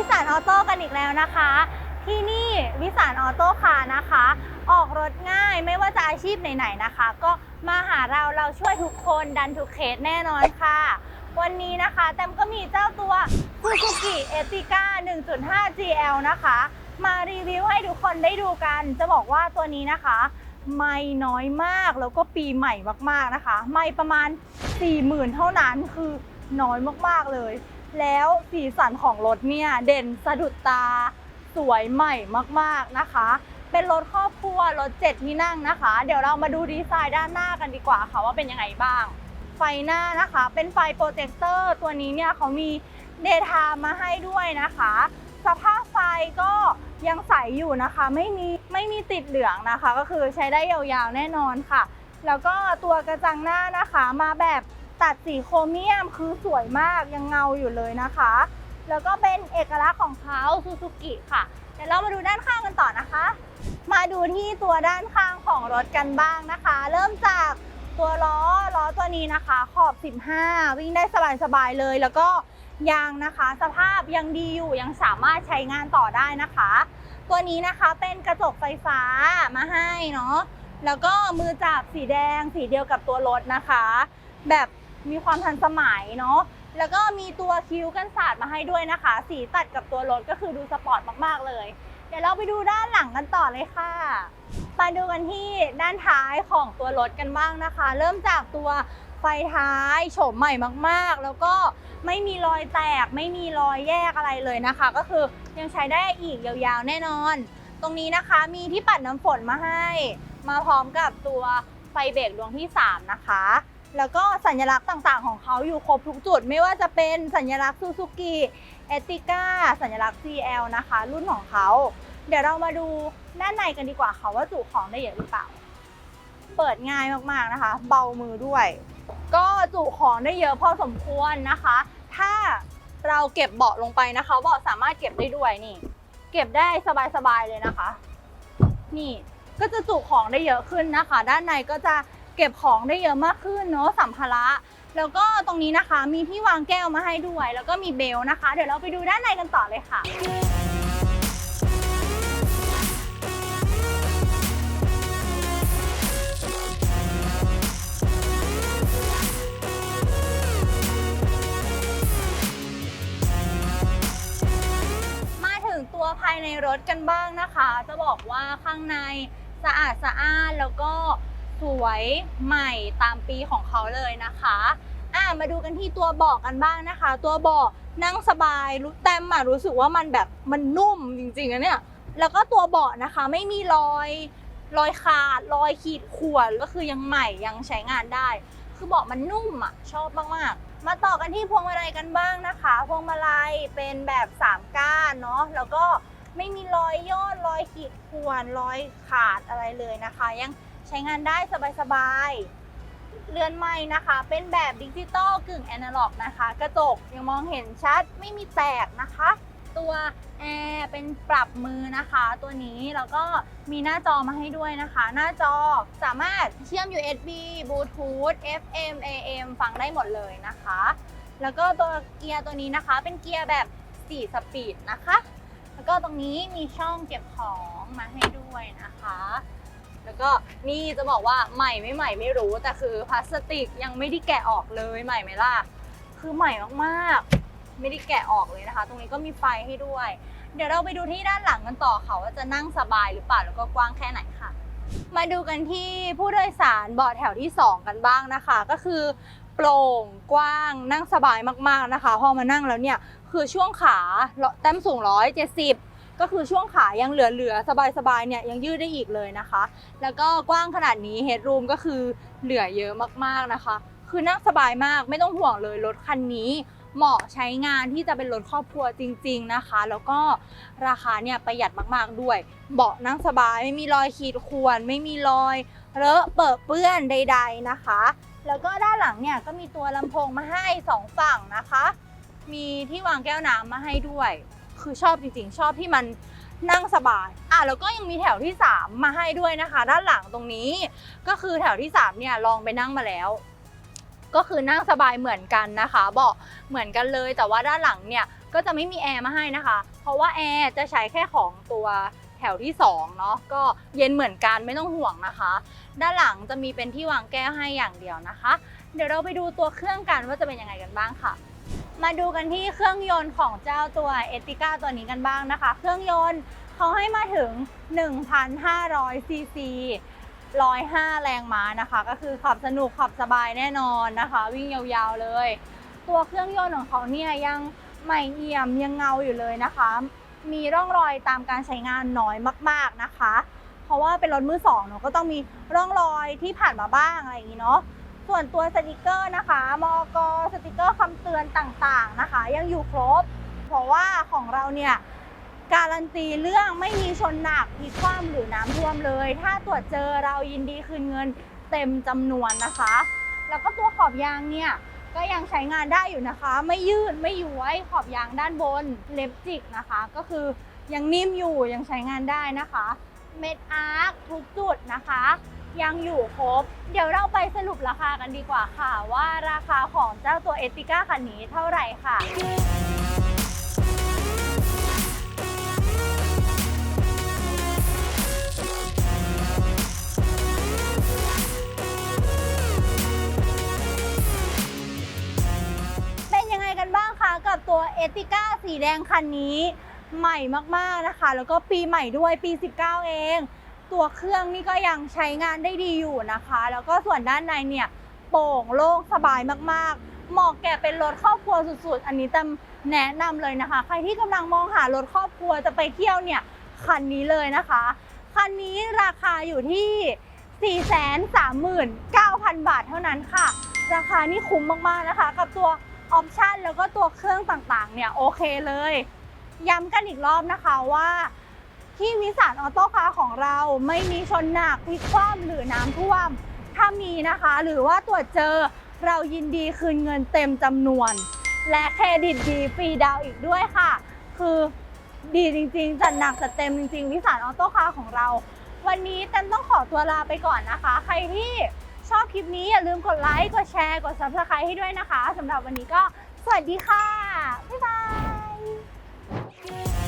วิสานออโต้กันอีกแล้วนะคะ ที่นี่วิสานออโต้คาร์นะคะ ออกรถง่ายไม่ว่าจะอาชีพไหนๆนะคะ ก็มาหาเราเราช่วยทุกคนดันทุกเคสแน่นอนค่ะ วันนี้นะคะแตมก็มีเจ้าตัว Suzuki Ertiga 1.5 GL นะคะ มารีวิวให้ทุกคนได้ดูกัน จะบอกว่าตัวนี้นะคะ ไม่น้อยมากแล้วก็ปีใหม่มากๆนะคะ ไม่ประมาณ 40,000 เท่านั้นคือน้อยมากๆเลย แล้วสีสันของรถเนี่ย เด่นสะดุดตาสวยใหม่มากๆนะคะ เป็นรถครอบครัวรถเจ็ดที่นั่งนะคะ เดี๋ยวเรามาดูดีไซน์ด้านหน้ากันดีกว่าค่ะว่าเป็นยังไงบ้าง ไฟหน้านะคะ เป็นไฟโปรเจคเตอร์ตัวนี้เนี่ยเขามีเดทามาให้ด้วยนะคะ สภาพไฟก็ยังใสอยู่นะคะ ไม่มีไม่มีติดเหลืองนะคะ ก็คือใช้ได้ยาวๆแน่นอนค่ะ แล้วก็ตัวกระจังหน้านะคะมาแบบ ตัดสีโครเมียมคือสวยมากยังเงาอยู่เลยนะคะ แล้วก็เป็นเอกลักษณ์ของเขาซูซูกิค่ะ เดี๋ยวเรามาดูด้านข้างกันต่อนะคะ มาดูที่ตัวด้านข้างของรถกันบ้างนะคะ เริ่มจากตัวล้อล้อตัวนี้นะคะ ขอบ 15 วิ่งได้สบายๆเลย แล้วก็ยางนะคะ สภาพยังดีอยู่ยังสามารถใช้งานต่อได้นะคะ ตัวนี้นะคะเป็นกระจกไฟฟ้ามาให้เนาะแล้วก็มือจับสีแดงสีเดียวกับตัวรถนะคะ แบบ มีความทันสมัยเนาะแล้วก็มีตัวคิ้วกันสาดมาให้ด้วยนะคะ สีตัดกับตัวรถก็คือดูสปอร์ตมากๆเลย เดี๋ยวเราไปดูด้านหลังกันต่อเลยค่ะมาดูกันที่ด้านท้ายของตัวรถกันบ้างนะคะ เริ่มจากตัวไฟท้ายโฉมใหม่มากๆ แล้วก็ไม่มีรอยแตก ไม่มีรอยแยกอะไรเลยนะคะ ก็คือยังใช้ได้อีกยาวๆแน่นอน ตรงนี้นะคะมีที่ปัดน้ำฝนมาให้ มาพร้อมกับตัวไฟเบรกดวงที่ 3 นะคะ แล้วก็สัญลักษณ์ต่างๆ ของเขาอยู่ครบทุกจุด ไม่ว่าจะเป็นสัญลักษณ์ซูซูกิเอติก้าสัญลักษณ์ CL นะคะ รุ่นของเขา เดี๋ยวเรามาดูด้านในกันดีกว่าค่ะว่าจุของได้เยอะหรือเปล่า เปิดง่ายมากๆนะคะ เบามือด้วย ก็จุของได้เยอะพอสมควรนะคะ ถ้าเราเก็บเบาะลงไปนะคะเบาะสามารถเก็บได้ด้วยนี่ เก็บได้สบายๆเลยนะคะ นี่ก็จะจุของได้เยอะขึ้นนะคะ ด้านในก็จะ เก็บของได้เยอะมากขึ้นเนาะสัมภาระ แล้วก็ตรงนี้นะคะมีที่วางแก้วมาให้ด้วย แล้วก็มีเบลนะคะ เดี๋ยวเราไปดูด้านในกันต่อเลยค่ะ มาถึงตัวภายในรถกันบ้างนะคะ จะบอกว่าข้างในสะอาดสะอ้านแล้วก็ สวยใหม่ตามปีของเขาเลยนะคะอะมาดูกันที่ตัวเบาะกันบ้างนะคะ ตัวเบาะนั่งสบายรู้แต้มอะรู้สึกว่ามันแบบมันนุ่มจริงๆอะเนี่ยแล้วก็ตัวเบาะนะคะไม่มีรอยรอยขาดรอยขีดข่วนก็คือยังใหม่ยังใช้งานได้ คือเบาะมันนุ่มอะชอบมากๆ มาต่อกันที่พวงมาลัยกันบ้างนะคะ พวงมาลัยเป็นแบบ3ก้านเนาะแล้วก็ไม่มีรอยย่นรอยขีดข่วนรอยขาดอะไรเลยนะคะ ยัง ใช้งานได้สบายๆ เรือนไม้นะคะ เป็นแบบดิจิตอลกึ่งแอนะล็อกนะคะ กระจกยังมองเห็นชัดไม่มีแตกนะคะ ตัวแอร์เป็นปรับมือนะคะ ตัวนี้แล้วก็มีหน้าจอมาให้ด้วยนะคะ หน้าจอสามารถเชื่อม USB Bluetooth FM AM ฟังได้หมดเลยนะคะ แล้วก็ตัวเกียร์ตัวนี้นะคะ เป็นเกียร์แบบ 4 สปีดนะคะ แล้วก็ตรงนี้มีช่องเก็บของมาให้ด้วยนะคะ แล้วก็นี่จะบอกว่าใหม่ไม่ใหม่ไม่รู้แต่คือพลาสติกยังไม่ได้แกะออกเลยใหม่ไหมล่ะคือใหม่มากๆ ไม่ได้แกะออกเลยนะคะ ตรงนี้ก็มีไฟให้ด้วย เดี๋ยวเราไปดูที่ด้านหลังกันต่อค่ะว่าจะนั่งสบายหรือเปล่าแล้วก็กว้างแค่ไหนค่ะ มาดูกันที่ผู้โดยสารเบาะแถวที่ 2 กันบ้างนะคะ ก็คือโปร่งกว้างนั่งสบายมากๆนะคะ พอมานั่งแล้วเนี่ยคือช่วงขาแต้มสูง 170 ก็คือช่วงขายังเหลือๆ สบายๆ เนี่ยยังยืดได้อีกเลยนะคะ แล้วก็กว้างขนาดนี้เฮดรูมก็คือเหลือเยอะมากๆนะคะ คือนั่งสบายมากไม่ต้องห่วงเลยรถคันนี้เหมาะใช้งานที่จะเป็นรถครอบครัวจริง ๆนะคะ แล้วก็ราคาเนี่ยประหยัดมากๆด้วย เบาะนั่งสบายไม่มีรอยขีดข่วน ไม่มีรอยเลอะเปิดเปื้อนใด ๆนะคะ แล้วก็ด้านหลังเนี่ยก็มีตัวลำโพงมาให้สองฝั่งนะคะ มีที่วางแก้วน้ำมาให้ด้วย คือชอบจริงๆ ชอบที่มันนั่งสบาย อะแล้วก็ยังมีแถวที่ 3 มาให้ด้วยนะคะ ด้านหลังตรงนี้ ก็คือแถวที่ 3 เนี่ยลองไปนั่งมาแล้ว ก็คือนั่งสบายเหมือนกันนะคะเบาะเหมือนกันเลยแต่ว่าด้านหลังเนี่ยก็จะไม่มีแอร์มาให้นะคะ เพราะว่าแอร์จะใช้แค่ของตัวแถวที่2เนาะก็เย็นเหมือนกันไม่ต้องห่วงนะคะ ด้านหลังจะมีเป็นที่วางแก้วให้อย่างเดียวนะคะ เดี๋ยวเราไปดูตัวเครื่องกันว่าจะเป็นยังไงกันบ้างค่ะ มาดูกันที่เครื่องยนต์ของเจ้าตัวเอติก้าตัวนี้กันบ้างนะคะ เครื่องยนต์เขาให้มาถึง 1,500ซีซี105 แรงม้านะคะ ก็คือขับสนุกขับสบายแน่นอนนะคะ วิ่งยาวๆเลย ตัวเครื่องยนต์ของเขาเนี่ยยังใหม่เอี่ยมยังเงาอยู่เลยนะคะ มีร่องรอยตามการใช้งานน้อยมาก ๆนะคะ เพราะว่าเป็นรถมือสองเนาะก็ต้องมีร่องรอยที่ผ่านมาบ้างอะไรอย่างนี้เนาะ ส่วนตัวสติกเกอร์นะคะมอกสติกเกอร์คำเตือนต่างๆนะคะ ยังอยู่ครบ เพราะว่าของเราเนี่ยการันตีเรื่องไม่มีชนหนักพลิกคว่ำหรือน้ำท่วมเลย ถ้าตรวจเจอเรายินดีคืนเงินเต็มจำนวนนะคะ แล้วก็ตัวขอบยางเนี่ยก็ยังใช้งานได้อยู่นะคะ ไม่ยืดไม่ย้วยขอบยางด้านบนเล็บจิกนะคะ ก็คือยังนิ่มอยู่ยังใช้งานได้นะคะ เม็ดอาร์คทุกจุดนะคะ ยังอยู่ครบ เดี๋ยวเราไปสรุปราคากันดีกว่าค่ะ ว่าราคาของเจ้าตัวเอติก้าคันนี้เท่าไหร่ค่ะ เป็นยังไงกันบ้างคะกับตัวเอติก้าสีแดงคันนี้ ใหม่มากๆนะคะ แล้วก็ปีใหม่ด้วยปี 19 เอง ตัวเครื่องนี่ก็ยังใช้งานได้ดีอยู่นะคะ แล้วก็ส่วนด้านในเนี่ยโปร่งโล่งสบายมากๆ เหมาะแก่เป็นรถครอบครัวสุดๆ อันนี้ตมแนะนำเลยนะคะ ใครที่กำลังมองหารถครอบครัวจะไปเที่ยวเนี่ยคันนี้เลยนะคะ คันนี้ราคาอยู่ที่ 439,000 บาทเท่านั้นค่ะ ราคานี่คุ้มมากๆนะคะ กับตัวออปชันแล้วก็ตัวเครื่องต่างๆเนี่ยโอเคเลย ย้ำกันอีกรอบนะคะว่า ที่วิสานออโต้คาร์ของเราไม่มีชนหนักพลิกคว่ำหรือน้ำท่วม ถ้ามีนะคะ หรือว่าตรวจเจอเรายินดีคืนเงินเต็มจำนวน และเครดิตดีฟรีดาวอีกด้วยค่ะ คือดีจริงๆ จัดหนักจัดเต็มจริงๆ วิสานออโต้คาร์ของเรา วันนี้เต็มต้องขอตัวลาไปก่อนนะคะ ใครที่ชอบคลิปนี้อย่าลืมกดไลค์ กดแชร์ กด subscribe ให้ด้วยนะคะสำหรับวันนี้ก็สวัสดีค่ะ บ๊ายบาย